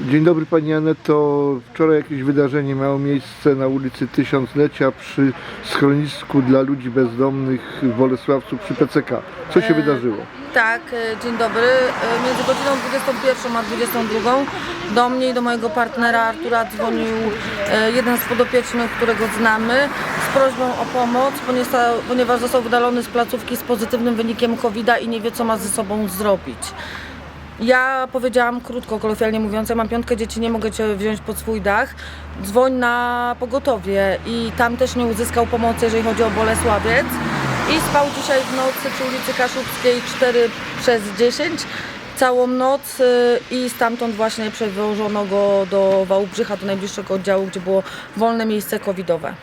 Dzień dobry Pani Aneto. Wczoraj jakieś wydarzenie miało miejsce na ulicy Tysiąclecia przy schronisku dla ludzi bezdomnych w Bolesławcu przy PCK. Co się E, wydarzyło? Tak, e, dzień dobry. E, Między godziną 21 a 22 do mnie i do mojego partnera Artura dzwonił jeden z podopiecznych, którego znamy, z prośbą o pomoc, ponieważ- ponieważ został wydalony z placówki z pozytywnym wynikiem covid i nie wie, co ma ze sobą zrobić. Ja powiedziałam krótko, kolokwialnie mówiąc, ja mam piątkę dzieci, nie mogę Cię wziąć pod swój dach. Dzwoń na pogotowie i tam też nie uzyskał pomocy, jeżeli chodzi o Bolesławiec. I spał dzisiaj w nocy przy ulicy Kaszubskiej 4 przez 10 całą noc y, i stamtąd właśnie przewożono go do Wałbrzycha, do najbliższego oddziału, gdzie było wolne miejsce covidowe.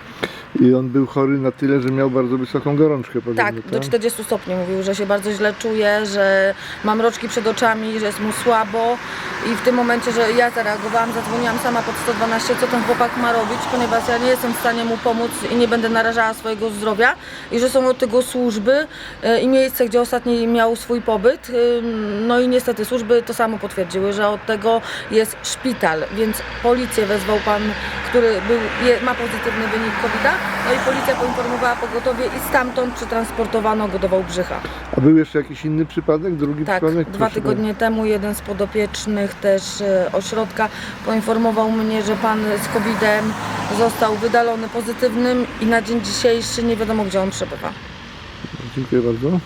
I on był chory na tyle, że miał bardzo wysoką gorączkę podobno, Tak, do 40 stopni mówił, że się bardzo źle czuje, że ma mroczki przed oczami, że jest mu słabo. I w tym momencie, że ja zareagowałam, zadzwoniłam sama pod 112, co ten chłopak ma robić, ponieważ ja nie jestem w stanie mu pomóc i nie będę narażała swojego zdrowia. I że są od tego służby y, i miejsce, gdzie ostatni miał swój pobyt. y, No i niestety służby to samo potwierdziły, że od tego jest szpital, więc policję wezwał pan, który był, ma pozytywny wynik covid no i policja poinformowała pogotowie i stamtąd przetransportowano go do Wałbrzycha. A był jeszcze jakiś inny przypadek? Drugi Tak, przypadek? dwa tygodnie temu jeden z podopiecznych też e, ośrodka poinformował mnie, że pan z COVID-em został wydalony pozytywnym i na dzień dzisiejszy nie wiadomo gdzie on przebywa. Dziękuję bardzo.